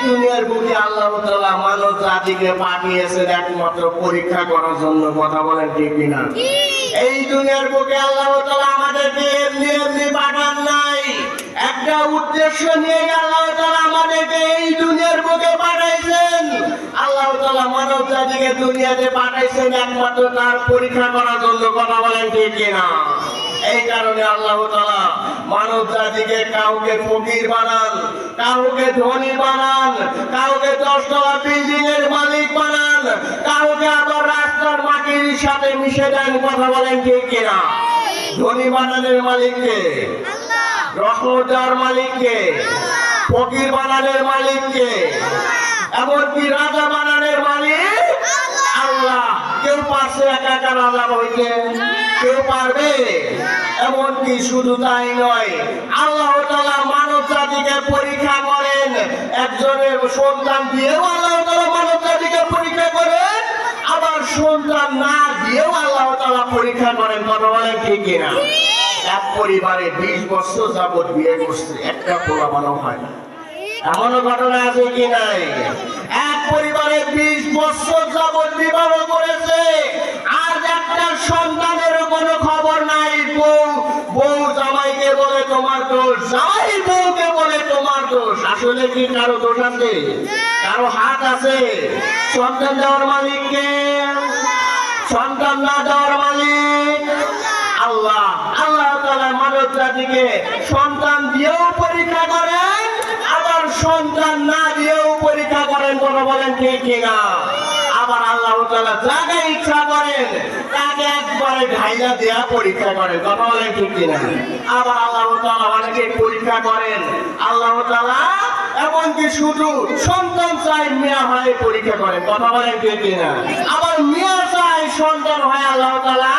দুনিয়ার বুকে আল্লাহ তাআলা মানব জাতিকে পাঠিয়েছেন একমাত্র পরীক্ষা করার জন্য কথা বলেন ঠিক কিনা? এই দুনিয়ার বুকে আল্লাহ তাআলা আমাদেরকে এমনি এমনি পাঠান নাই। একটা উদ্দেশ্য নিয়ে আল্লাহ তাআলা আমাদেরকে এই দুনিয়ার বুকে পাঠাইছেন। আল্লাহ তাআলা মানব জাতিকে দুনিয়াতে পাঠাইছেন একমাত্র তার পরীক্ষা করার জন্য কথা বলেন ঠিক কিনা? এই কারণে আল্লাহ তাআলা মানব জাতিকে কাউকে ফকির বানান, কাউকে ধনী বানান, কাউকে দশতলা বিল্ডিং এর মালিক বানান, কাউকে আবার রাস্তার মাটির সাথে মিশে দেন কথা বলেন ঠিক কিনা? ধনী বানানের মালিককে রহমত দেওয়ার মালিককে ফকির বানানের মালিককে এমনকি রাজা কেউ পারছে একা একা রাজা হইতে কেউ পারবে? এমনকি শুধু তাই নয়, আল্লাহ মানব জাতিকে পরীক্ষা করেন। একজনের সন্তান দিয়েও আল্লাহ মানব জাতিকে পরীক্ষা করেন, আবার সন্তান না দিয়েও আল্লাহ তাআলা পরীক্ষা করেন। কথা বলেন ঠিক কিনা? এক পরিবারে বিশ বছর যাবৎ বিয়ে করছে, একটা বানাও হয় না। এমনও ঘটনা আছে কি নাই? এক পরিবারে বিশ বছর আসলে কি কারও দোষ আছে কারও হাত আছে। সন্তান দেওয়ার মালিককে সন্তান না দেওয়ার মালিক? আল্লাহ। আল্লাহ তাআলা মানব জাতিকে সন্তান দিয়েও পরীক্ষা করেন, আবার সন্তান না দিয়েও পরীক্ষা করেন কথা বলেন ঠিক কিনা? আবার আল্লাহ তালা যাকে ইচ্ছা করেন, তাকে একবারে ঢাইলা দেয়া পরীক্ষা করেন, কথা বলেন ঠিক কিনা? আবার আল্লাহ তাআলা অনেকে পরীক্ষা করেন, আল্লাহ তাআলা এমনকি শুধু সন্তান চাই মেয়া হয় পরীক্ষা করে, কথা বলেন ঠিক কিনা? আবার মেয়া চাই সন্তান হয় আল্লাহ তাআলা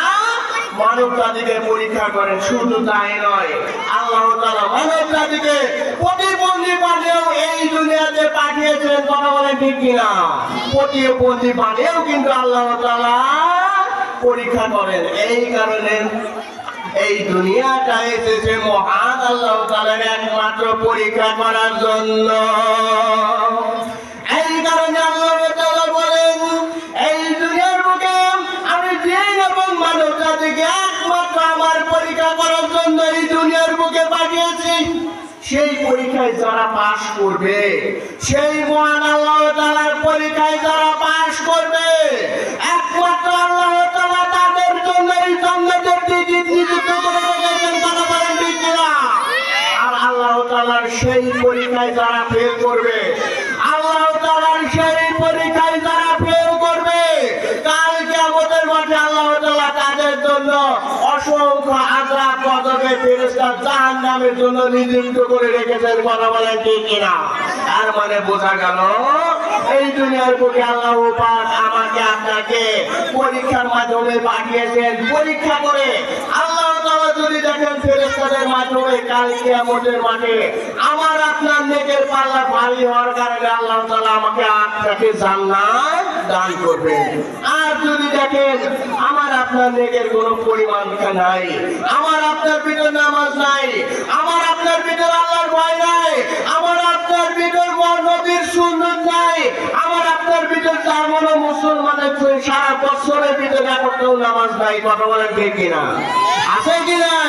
মানব জাতিকে পরীক্ষা করেন শুধু তাই নয়, আল্লাহ তাআলা মানব জাতিকে প্রতিবন্ধী বানিয়েও এই দুনিয়াতে পাঠিয়েছেন, কথা বলেন ঠিক কিনা? প্রতিবন্ধী বানিয়েও কিন্তু আল্লাহ তাআলা পরীক্ষা করেন, এই কারণে এই দুনিয়াটা এসেছে মহান আল্লাহ তাআলার একমাত্র পরীক্ষা করার জন্য। এই কারণে বলেন, এই আমি একমাত্র পরীক্ষা করার জন্য এই দুনিয়ার পাঠিয়েছি, সেই পরীক্ষায় যারা পাশ করবে, সেই মহান আল্লাহ পরীক্ষায় যারা পাশ করবে, একমাত্র আল্লাহ সেই পরীক্ষায় যারা ফেল করবে, আল্লাহ তাআলার সেই পরীক্ষায় যারা ফেল করবে, কাল কিয়ামতের মাঠে আল্লাহ তাআলা তাদের জন্য অসংখ্য গজবে, ফেরেশতা জাহান্নামের জন্য নিযুক্ত করে রেখেছেন, কথা বলেন ঠিক কিনা? আর মানে বোঝা গেল, এই দুনিয়ার আল্লাহ আমাকে আপনাকে পরীক্ষার মাধ্যমে পাঠিয়েছেন। পরীক্ষা করে আল্লাহ যদি দেখেন ফেরেশতাদের মাধ্যমে কাল কিয়ামতের মাঠে আমার আপনার নেকের পাল্লা ভারী হওয়ার কারণে আল্লাহ তাআলা আমাকে আপনাকে জান্নাত দান করবেন আর যদি দেখেন আমার আপনার নেকের কোনো পরিমাণ নাই, আমার আপনার ভিতর নামাজ নাই, আমার আপনার ভিতর আল্লাহর ভয় নাই, আমার আপনার ভিতর নবীর সুন্নত নাই, আমার আপনার ভিতর তার মনে মুসলমানের সারা বছরের ভিতরে একটাও নামাজ নাই, কথা বলেন ঠিক কিনা? আছে কি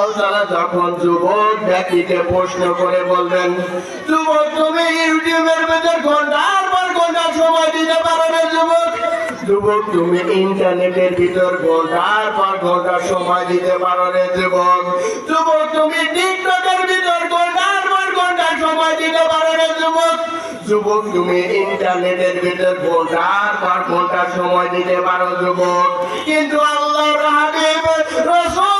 আল্লাহ তাআলা যখন যুবক ব্যক্তিকে প্রশ্ন করে বলবেন, যুবক, তুমি ইউটিউবের ভেতর ঘণ্টার পর ঘণ্টা সময় দিতে পারো না, যুবক? যুবক, তুমি ইন্টারনেটের ভিতর ঘণ্টার পর ঘণ্টা সময় দিতে পারো রে যুবক। যুবক, তুমি টিকটকের ভিতর ঘণ্টার পর ঘণ্টা সময় দিতে পারো রে যুবক? যুবক, তুমি ইন্টারনেটের ভিতর ঘণ্টার পর ঘণ্টা সময় দিতে পারো, যুবক। কিন্তু আল্লাহর হাবিব ওয়াসাল্লাম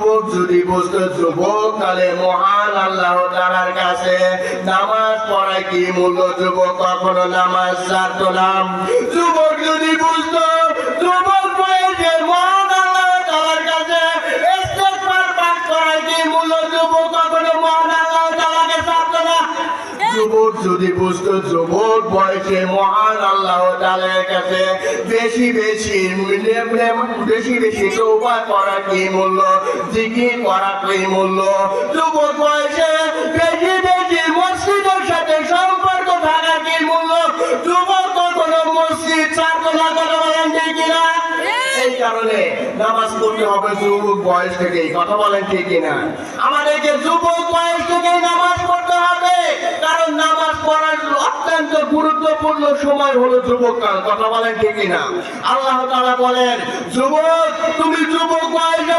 যুবক, যদি বুঝতো যুবক, তাহলে মহান আল্লাহ তালার কাছে নামাজ পড়ায় কি মূল্য? যুবক কখনো নামাজ ছাড়তো না। যুবক যদি বুঝতো যদি বুঝতো যুবক বয়সে মহান আল্লাহ তালের কাছে বেশি বেশি বেশি বেশি তৌবা করা কি মূল্য, জিকির করা কি মূল্য? যুবক বয়সে বেশি বেশি মসজিদের সাথে সম্পর্ক থাকা কি মূল্য? যুবক কখনো মসজিদ ছাড়তো না কথা বলেন কিনা? কারণে নামাজ পড়তে হবে যুবক বয়স থেকেই, কথা বলেন ঠিক কিনা? আমাদেরকে যুবক বয়স থেকেই নামাজ পড়তে হবে, কারণ নামাজ পড়ার অত্যন্ত গুরুত্বপূর্ণ সময় হলো যুবককাল কথা বলেন ঠিক কিনা? আল্লাহ তাআলা বলেন, যুবক, তুমি যুবক বয়সে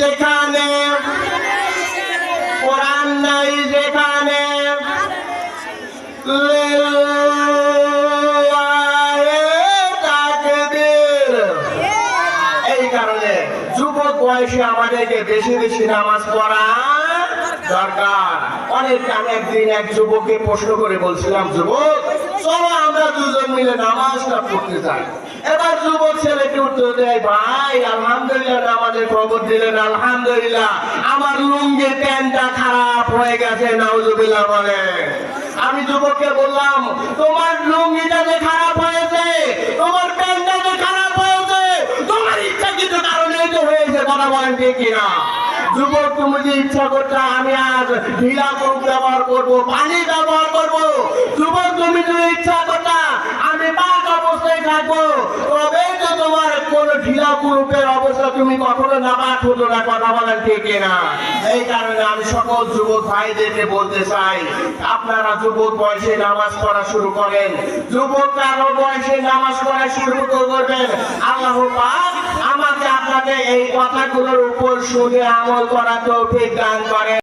যেখানে, কোরআন নাই যেখানে। এই কারণে যুবক বয়সে আমাদেরকে বেশি বেশি নামাজ পড়া দরকার। অনেক আমি একদিন এক যুবককে প্রশ্ন করে বলছিলাম, যুবক, চলো আমরা দুজন মিলে নামাজটা পড়তে যাই। এবার যুবক ছেলেকে উত্তর দেয়, ভাই, আলহামদুলিল্লাহ আমাদের খবর দিলেন, আলহামদুলিল্লাহ। আমার লুঙ্গির প্যান্টটা খারাপ হয়ে গেছে, নাউজুবিল্লাহ বলে। আমি যুবককে বললাম, তোমার লুঙ্গিটা যে খারাপ হয়েছে, তোমার প্যান্টটা যে খারাপ হয়েছে, তোমার ইচ্ছা কিছু কারণেই তো হয়েছে, কথা বলেন ঠিক কিনা? যুবক, তুমি যে ইচ্ছা করছ, আমি আজ ঢিলা কোপ ব্যবহার করব, পানি ব্যবহার করব। যুবক, তুমি যদি ইচ্ছা করতা, আমি থাকব। তবেই তো তোমার কোন অবস্থা তুমি কখনো না কথা ঠিক কিনা এই কারণে আমি সকল যুবক ভাইদেরকে বলতে চাই, আপনারা যুবক বয়সে নামাজ পড়া শুরু করেন। যুবক আরও বয়সে নামাজ পড়া শুরু করবেন। আল্লাহ পাক আমাকে আপনাকে এই কথাগুলোর উপর শুনে আমল করা তৌফিক দান করেন।